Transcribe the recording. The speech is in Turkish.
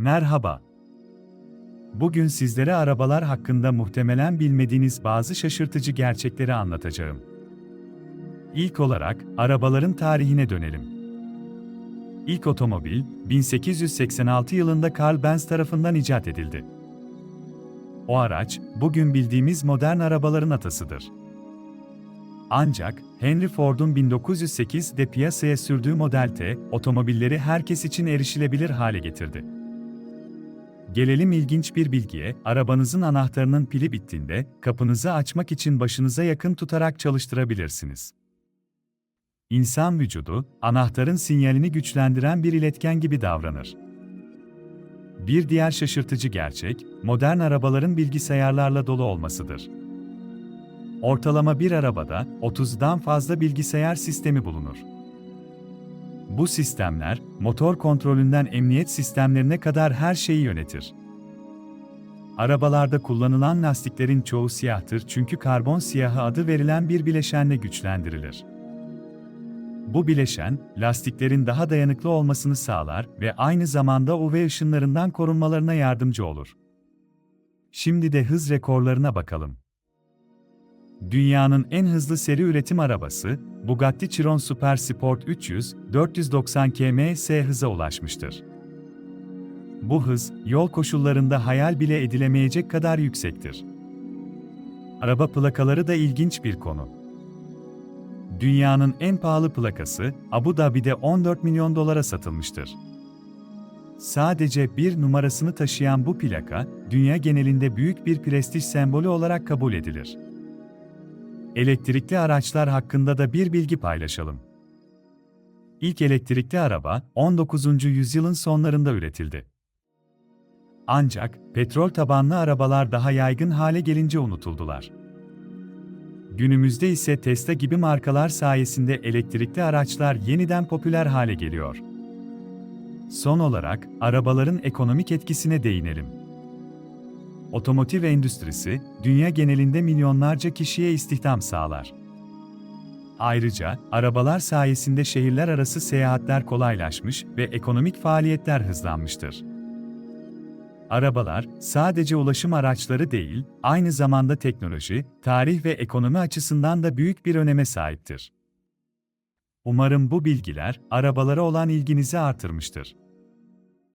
Merhaba. Bugün sizlere arabalar hakkında muhtemelen bilmediğiniz bazı şaşırtıcı gerçekleri anlatacağım. İlk olarak arabaların tarihine dönelim. İlk otomobil 1886 yılında Carl Benz tarafından icat edildi. O araç bugün bildiğimiz modern arabaların atasıdır. Ancak Henry Ford'un 1908'de piyasaya sürdüğü Model T, otomobilleri herkes için erişilebilir hale getirdi. Gelelim ilginç bir bilgiye, arabanızın anahtarının pili bittiğinde, kapınızı açmak için başınıza yakın tutarak çalıştırabilirsiniz. İnsan vücudu, anahtarın sinyalini güçlendiren bir iletken gibi davranır. Bir diğer şaşırtıcı gerçek, modern arabaların bilgisayarlarla dolu olmasıdır. Ortalama bir arabada 30'dan fazla bilgisayar sistemi bulunur. Bu sistemler, motor kontrolünden emniyet sistemlerine kadar her şeyi yönetir. Arabalarda kullanılan lastiklerin çoğu siyahtır çünkü karbon siyahı adı verilen bir bileşenle güçlendirilir. Bu bileşen, lastiklerin daha dayanıklı olmasını sağlar ve aynı zamanda UV ışınlarından korunmalarına yardımcı olur. Şimdi de hız rekorlarına bakalım. Dünyanın en hızlı seri üretim arabası, Bugatti Chiron Super Sport 300, 490 km/s hıza ulaşmıştır. Bu hız, yol koşullarında hayal bile edilemeyecek kadar yüksektir. Araba plakaları da ilginç bir konu. Dünyanın en pahalı plakası, Abu Dhabi'de 14 milyon dolara satılmıştır. Sadece bir numarasını taşıyan bu plaka, dünya genelinde büyük bir prestij sembolü olarak kabul edilir. Elektrikli araçlar hakkında da bir bilgi paylaşalım. İlk elektrikli araba 19. yüzyılın sonlarında üretildi. Ancak petrol tabanlı arabalar daha yaygın hale gelince unutuldular. Günümüzde ise Tesla gibi markalar sayesinde elektrikli araçlar yeniden popüler hale geliyor. Son olarak arabaların ekonomik etkisine değinelim. Otomotiv endüstrisi, dünya genelinde milyonlarca kişiye istihdam sağlar. Ayrıca, arabalar sayesinde şehirler arası seyahatler kolaylaşmış ve ekonomik faaliyetler hızlanmıştır. Arabalar, sadece ulaşım araçları değil, aynı zamanda teknoloji, tarih ve ekonomi açısından da büyük bir öneme sahiptir. Umarım bu bilgiler, arabalara olan ilginizi artırmıştır.